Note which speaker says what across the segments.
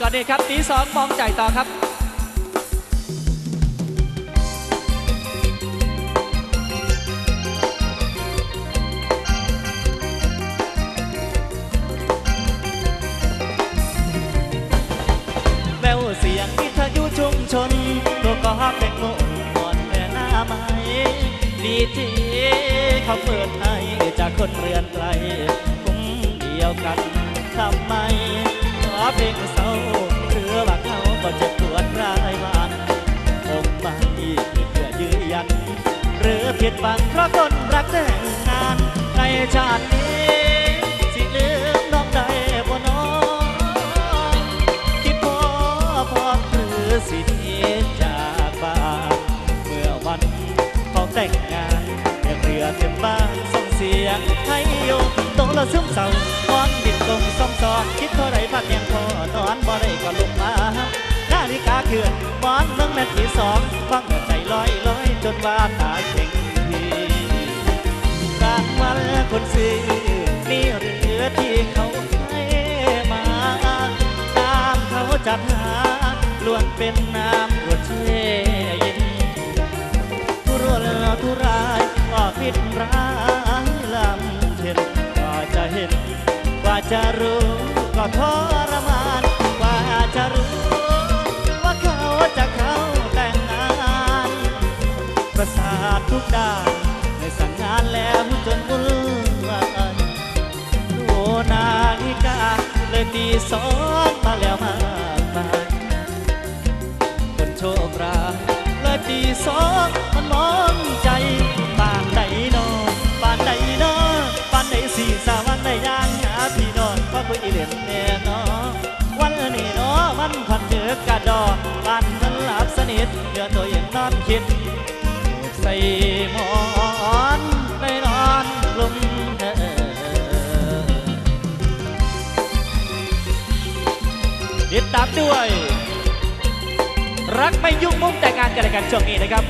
Speaker 1: ก่อนนี้ครับตีสองมองใจต่อครับ
Speaker 2: แววเสียงวิทยุชุมชนตัวก็เป็นโมนก่อนแต่หน้าไม้ดีที่เขาเปิดให้จากคนเรือนไกลกลุ่มเดียวกันทำไม เพลงเศร้าหรือว่าเขาก็จะปวดร้ายวันคงไม่เพื่อยืนยัน หรือผิดหวังเพราะคนรักแต่งงานในชาตินี้สิลืมน้องได้บ่น้องคิดพอพอหรือสิหนีจากบ้านเมื่อวันเขาแต่งงานเรือเต็มบ้านส่งเสียงให้โยมโตละซึมเศร้าพอนดินกงซ่อมซอกคิดเท่าไรพัก พอนอนบ่ได้ก็ลุกมานาฬิกาเคลื่อนหมอนเมืองนาทีสองฟังใจลอยลอยจนว่าตาเข่งทีกลางวันคนซื้อมีเรือที่เขาให้มาตามเขาจัดหาล้วนเป็นน้ำรวดเชย็นทุรนทุรายก็ผิดร้ายลำเช่นกว่าจะเห็นกว่าจะรู้ ทรมานกว่าจะรู้ว่าเขาจะเข้าแต่งงานประสาททุกด้านในสั่งงานแล้วจนวุ่นวายดูนาฬิกาเลยตีสองมาแล้วมากมายคนโชคร้ายเลยตีสองมันมองใจปานใดนอปานใดนอปานใดสีสาวันใดยา งหาพี่นอนเพราะคุยเล่นแน่นอวันนี้นอมันพันเจอกระดอกปานมันหลับสนิทเหลือตัวยังนอนคิดใส่หมอนได้นอนลุ่มเอติดตามด้วย
Speaker 1: รักไม่ยุ่งมุ่งแต่งงานกันและกันช่วงนี้นะครับ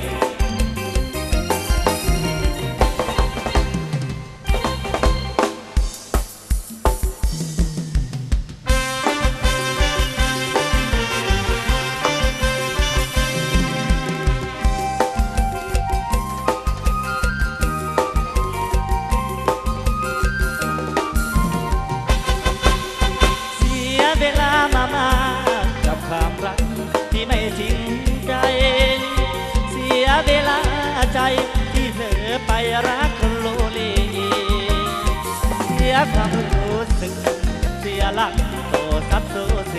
Speaker 2: ความรักที่ไม่จริงใจ เสียเวลาใจที่เผลอไปรักคนโลเลเสียความรู้สึกเสียหลักโตซับโซเซ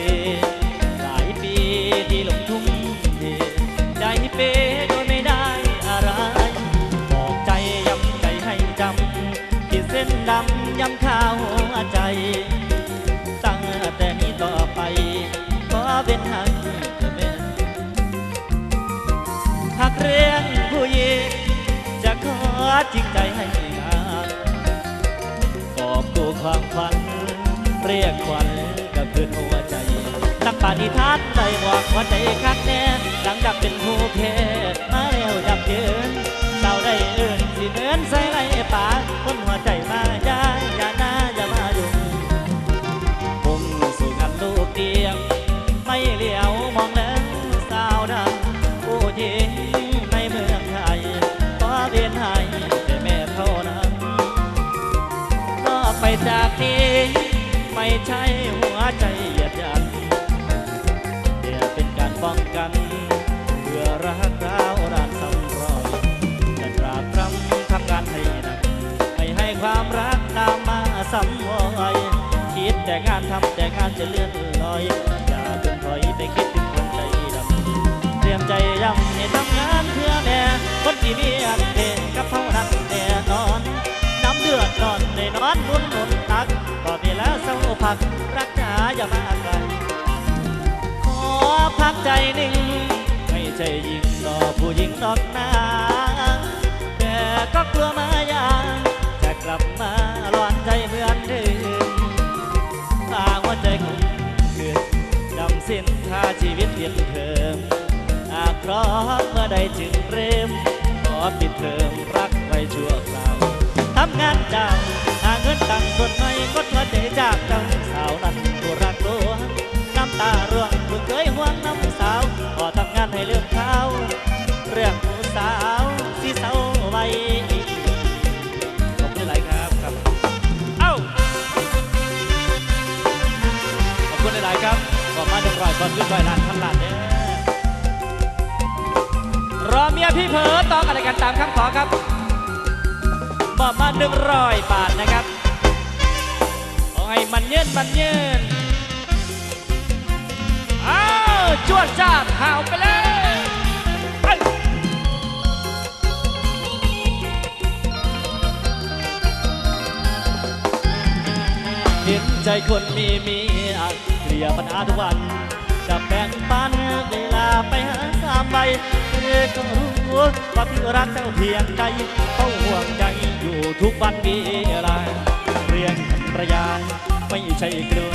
Speaker 2: หลายปีที่ลงทุ่มเทใจเปโดยไม่ได้อะไร บอกใจย้ำใจให้จำขีดเส้นดำย้ำข้าวใจ จริงใจให้งานกอบกูความฝัน เรียกขวัญก็คืนหัวใจ ตั้งปานิทานใจบอกหัวใจคักแน่หลังจากเป็นผู้เพศมาแล้วยับเยินเศร้าได้เอื่นสิเดินใส่ไรป่าคนหัวใจมาย่าอย่าหน้าอย่ามายุ่งคงสู่กันลูกเดียวไม่เลี้ยว จะเลื่อนลอย อย่าเพิ่งถอยไปคิดถึงคนใจดำเตรียมใจยำให้ทำงานเพื่อแม่ คนที่มีอันเดกับเท่านั้นแน่นอน น้ำเดือดนอนในนอนนุ่นนุ่นตักก็เวลาเศร้าพัก รักจ๋าอย่ามาไกลขอพักใจหนึ่ง ไม่ใช่ยิงรอผู้หญิงนอกหน้าแต่ก็กลัวมาอยางจะกลับมาร้อนใจเมื่อาชีวิตเปลี่ยนเทอมอากพร้อมเมื่อใดจึงเริ่มขอปิดเทอมรักไว้ชั่วคราวทำงานจ้างหาเงินตังค์ส่วนน้อยก็ตัวใจจากเจ้าสาวนั้นตัวรักลวงน้ำตาร่วงคุณเคยห่วงน้ำสาวขอทำงานให้เรื่องเขาเรื่องผู้สาวที่เศร้าไว้ขอบคุณหลายครับครับอ้าขอบคุณหลายครับ รอยคนขึ้นร้อยล้านพันล้านเด้อ
Speaker 1: รอเมียพี่เผลอต่อกันเลยกันตามคำขอครับ
Speaker 2: มอบมาหนึ่งร้อยบาทนะครับ
Speaker 1: ขอให้มันเยินมันเยินอ้าวจวดจ้าดห่าวไปเลย
Speaker 2: เห็นใจคนมีเมียเคลียปัญหาทุกวัน ไปหาสามใบเธอก็รู้ว่าพี่รักเจ้าเพียงใจเขาห่วงใจอยู่ทุกวันเวลาเรียงภรรยานไม่ใช่เกลือ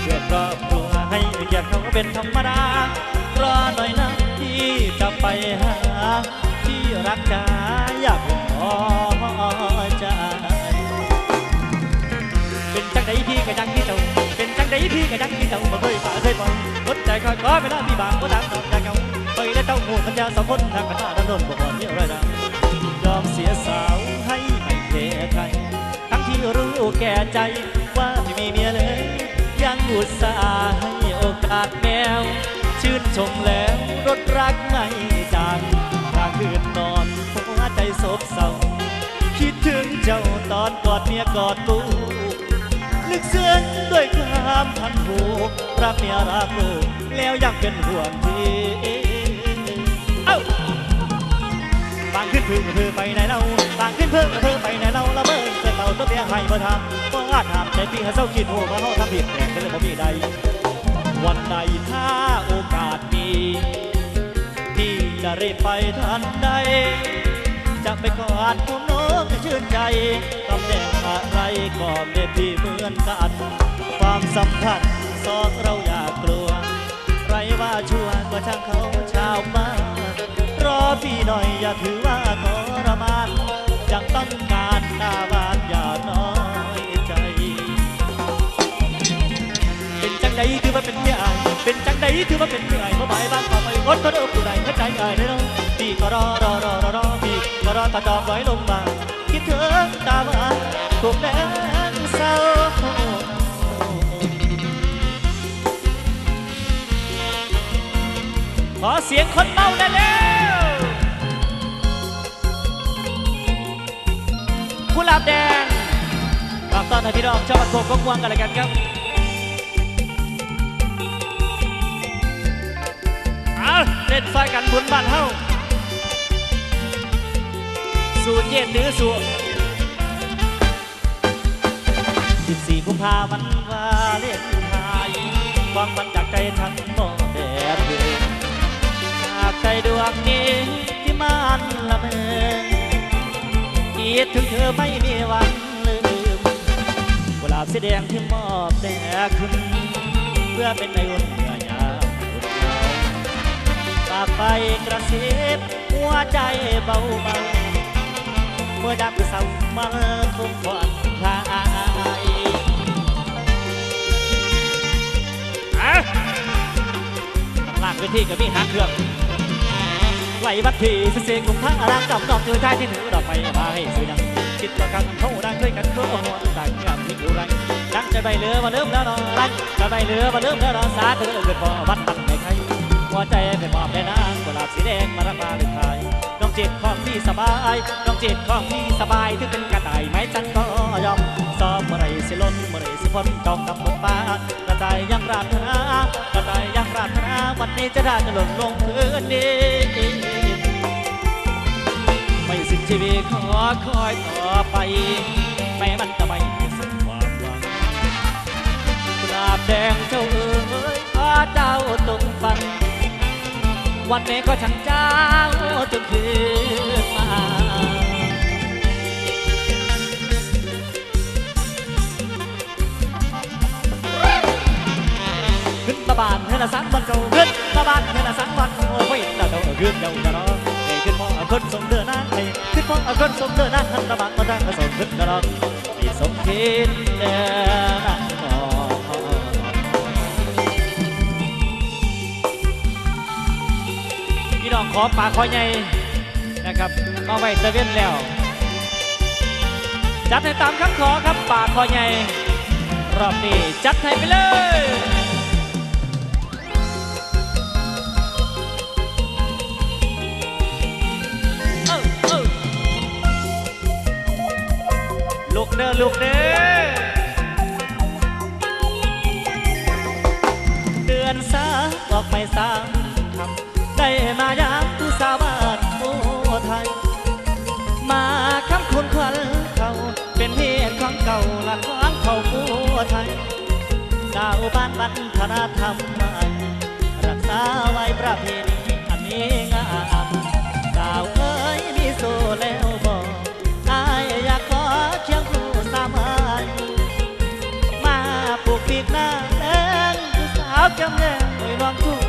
Speaker 2: เพื่อครอบครัวให้เกียรติเขาเป็นธรรมดารอหน่อยนะที่จะไปหาที่รักจ๋าอยากขอใจเป็นจังใดพี่ก็ยังที่เจ้า ใจที่ก็ยังที่เจ้าบ่เคยฝ่าเคยปล่อยอดใจคอยขอเวลาพี่บางก็ตามตอบใจเงาไปและเจ้าหูสัญญาสองคนทางกันตาดันดนบ่ก่อนเนี่ยไรดังยอมเสียสาวให้ไม่เทใครทั้งที่รู้แก่ใจว่าไม่มีเมียเลย ยังอุตส่าห์ให้โอกาสแมว ชื่นชมแล้วรถรักไม่จางทางคืนนอนหัวใจโศกเศร้าคิดถึงเจ้าตอนกอดเมียกอดกู ลึกซึ้งด้วยความพันผูกรักเมียรักลูกแล้วยังเป็นห่วงพี่เอ้าบางขึ้นพึ่งเพื่อไปไหนเราบางขึ้นเพิ่งเพื่อไปไหนเราละเมินเกิดเต่าตัวเมียให้บ่ทำบ่อาจทำแต่พี่ให้เศร้าคิดหัวว่าเขาทำผิดแต่ก็เลยบ่มีใด วันใดถ้าโอกาสมีพี่จะรีบไปทันใด จะไปกอดผมน้องให้ชื่นใจตำแหน่งอะไรก็ไม่พี่เหมือนกันความสัมพันธ์สองเราอย่ากลัวใครว่าชั่วก็ช่างเขาชาวบ้านรอพี่หน่อยอย่าถือว่าทรมานยังต้องการหน้าบ้านอย่าน้อยใจ เป็นจังใดถือว่าเป็นเมียอยเป็นจังใดถือว่าเป็นเมียอายมาบายบ้านต่อไปอดทนเอาผู้ใดเข้าใจอายได้เนาะพี่ก็รอรอรอ รอรอพี่ก็รอตาจอบไว้ลงมาคิดถึงตาบ้านถูกแดงเศร้า
Speaker 1: ขอเสียงคนเมาได้แล้วกุหลาบแดง
Speaker 2: ฝากตอนให้พี่น้องชาวบ้านโคกกวางกันเลยกันครับ
Speaker 1: เอาเล่นซอยกันบุญบ้านเฮา สู่เย็นหรือสู่
Speaker 2: 14กุมภาพันธ์วาเลนไทน์ความฝันจากใจทั้งหมดแด่เธอจากใจดวงนี้ที่มันละเมอคิดถึงเธอไม่มีวันลืมกุหลาบสีแดงที่มอบแต่คุณเพื่อเป็นในอุ่นเมื่อยามอุ่นหนาฝากไปกระซิบหัวใจเบาเบาๆ มื่อดับเศร้ามาคงผ่อนคลาย
Speaker 1: อะ
Speaker 2: ข้างล่างเวทีก็มีหางเครื่องไหลบัดทีเสียงของทางอารางกับดอกเจอชายที่ถือดอกไม้มาให้สวยดังคิดต่อกันเขาดังช่วยกันเพื่อหัวต่างงามที่อยู่ไรดังใจใบเรือมาเริ่มแล้วนอรักใจใบเรือมาเริ่มแล้วนอสาเธอเกิดพอวัดตันไม่ใครหัวใจเป็นมอบแด่นางกุหลาบสีแดงมารับมาเลยไทยน้อง จิตของพี่สบายน้องจิตของพี่สบายที่เป็นกระต่ายไม้จันก็ยอมซ้อมเมื่อไรสิล้นเมื่อไรสิพ้นจองกับบทบากระต่ายยังรารถนากระต่ายยังรารถนาวันนี้จะได้จะหล่นลงพื้นดินไม่สิ้นชีวิตขอคอยต่อไปไม่มันจะไม่สิ้นความหวังกราบแดงเจ้าเอ๋ยขอเจ้าตรงฟัง วันนี้ก็ช่างเจ้าจนคืนมาขึ้นมาบานเธอละสังวันเก่าขึ้นมาบานเธอละสังวันโอ้ยดาเจ้าขึ้นเจ้าจะรอเฮ้ขึ้นมอคนสมเดือนะเฮ้ขึ้นมองคนสมเดือนะหันระบาดมาดังมาสมขึ้นจะรอมีสมคิดเดินนั่งมอ
Speaker 1: น องขอปลาขอใหญ่นะครับมาไว้เซเว่นแล้ว จัดให้ตามคำขอครับปลาขอใหญ่รอบนี้จัดให้ไปเลย
Speaker 2: ลูกเด้อลูกเด้อ บ้านวัฒนธรรมใหม่รักษาไว้ประเพณีอันนี้งามสาวเอ้ยมีโซแล้วบอกอายอยากขอเชียงครูสามัญมาปลูกปีกหน้าแดงผู้สาวจำแนงไว้วางทุ่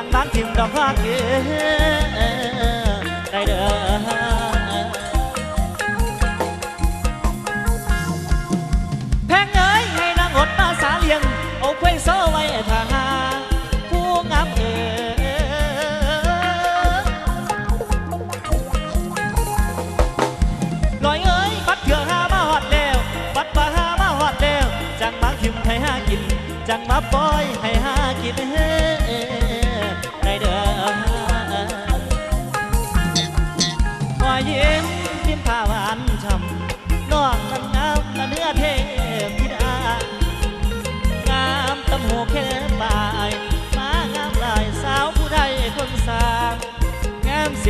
Speaker 2: ลือจังบางทิมดอกฮอกเกได้เด้อแพงเอ้ยให้นางอดมาสาเลียงเอาคว้งโซไว้ทาผู้งามเออลอยเอ้ยบัดเถื่อหามาหอดแล้ว บัดปาหามาหอดแล้ว จังมาคิมให้หากิน จังมาปล่อยให้หากินเฮ้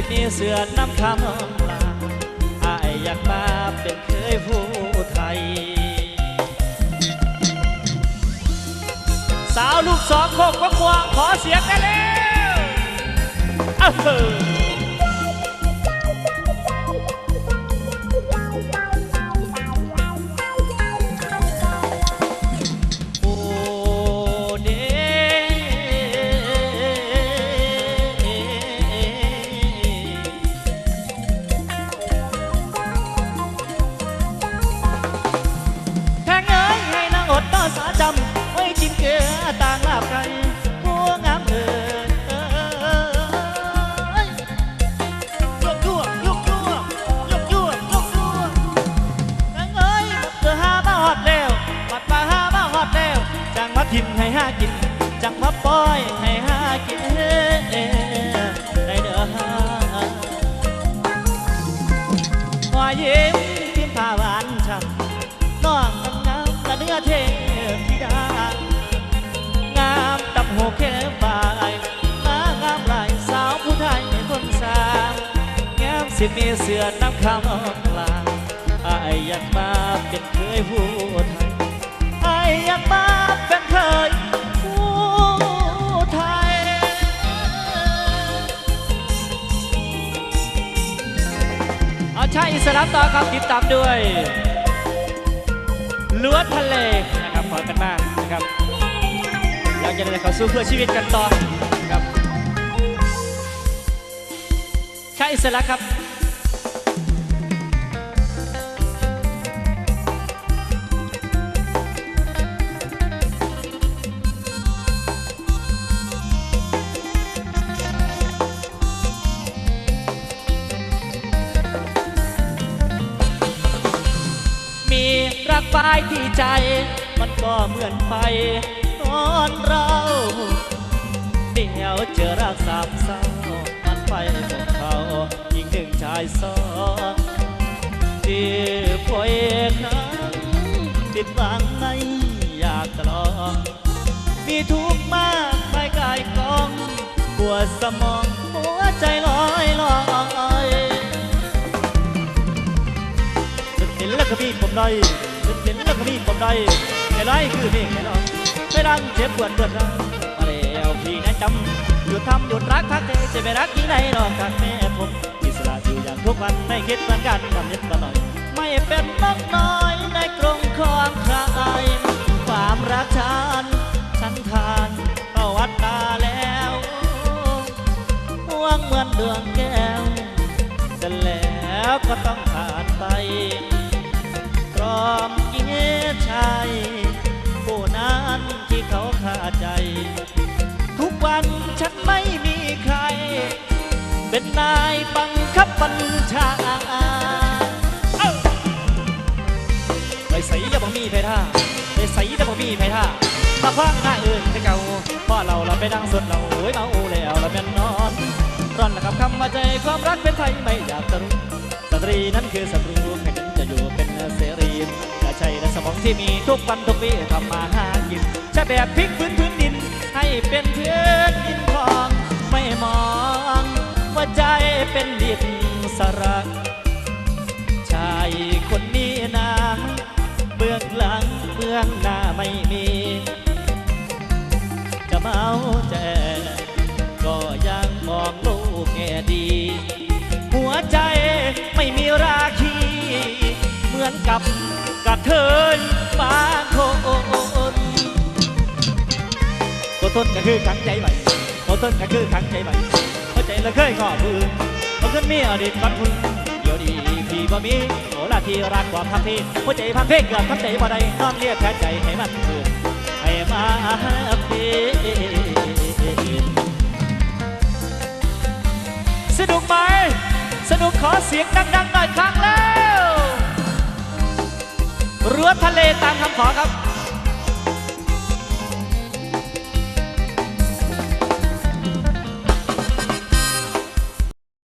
Speaker 2: สิมีเสือน้ำคำลาอายอยากมาเป็นเคยผู้ไทย สาวลูกสองโคกก็ควงขอเสียงกันแล้วอ้าวเฮ้อ สิมีเสือน้ำคำลาอายอยากมาเป็นเคยผู้ไทยไอายอยากมาเป็นเคยผู้ไทย เอาใช่อิสระต่อครับติดตามด้วยล้วนทะเลนะครับขอกันมากนะครับเรากจะได้เขาสู้เพื่อชีวิตกันต่อครับใช่อิสระครับ รักฝ่ายที่ใจ มันก็เหมือนไฟตอนเรา เดี๋ยวเจอรักสามเศร้ามันไปของเขาอีกหนึ่งชายสองที่ป่วยครั้งติดหวังไม่อยากจะลองมีทุกข์มากไม่กายกองปวดสมองหัวใจลอยลอยนึกเห็นแล้วก็มีผมเห็นแล้ว ก็มีผมได้แต่ไรคือเพลงไม่รอไม่รังเจ็บปวดเกิดร้าวแล้วพี่นะจำหยุดทำหยุดรักทักใจจะไม่รักที่ไหนหรอกกันแม่ผมอิสระอยู่อย่างทุกวันไม่คิดเหมือนกันทำนิดมาหน่อย ไม่เป็นนกน้อยในกรงของใครความรักฉันฉันทานเข้าวัดตาแล้วห่วงเหมือนดวงแก้วแต่แล้วก็ต้องผ่านไปพร้อม ชายผู้นั้นที่เขาขาใจ ทุกวันฉันไม่มีใคร เป็นนายบังคับบัญชาไปใส่ยาบ่มีไผท่าไปใส่ยาบ่มีไผท่ามาพังหน้าอื่นให้เก่าพ่อเราเราไปดังสดเราโอ้ยเมาโอแล้วเราเป็นนอนร้อนละคำคำมาใจความรักเป็นไทยไม่อยากจะรู้สตรีนั้นคือศัตรู ที่มีทุกวันทุกปีทำมาหากินใช้แบบพลิกพื้นพื้นดิน ให้เป็นพื้นดินทอง ไม่มองว่าใจเป็นดินสรัก กระเทยบาคนก็ต้นก็คือขังใจใหม่ก็ต้นก็คือขังใจใหม่หัวใจละเคยงอมือเพราะขึ้นมีอดีตก่อนคุณเดี๋ยวดีพี่บ่มีโอลาที่รักความพักที่หัวใจพังเพเกือบทำใจบ่ได้นอนเรียกแค่ใจให้มันคืนให้มาเป็นสนุกไหม สนุกขอเสียงดังๆหน่อยครั้งแล้ว รั้วทะเลตามคำขอครับ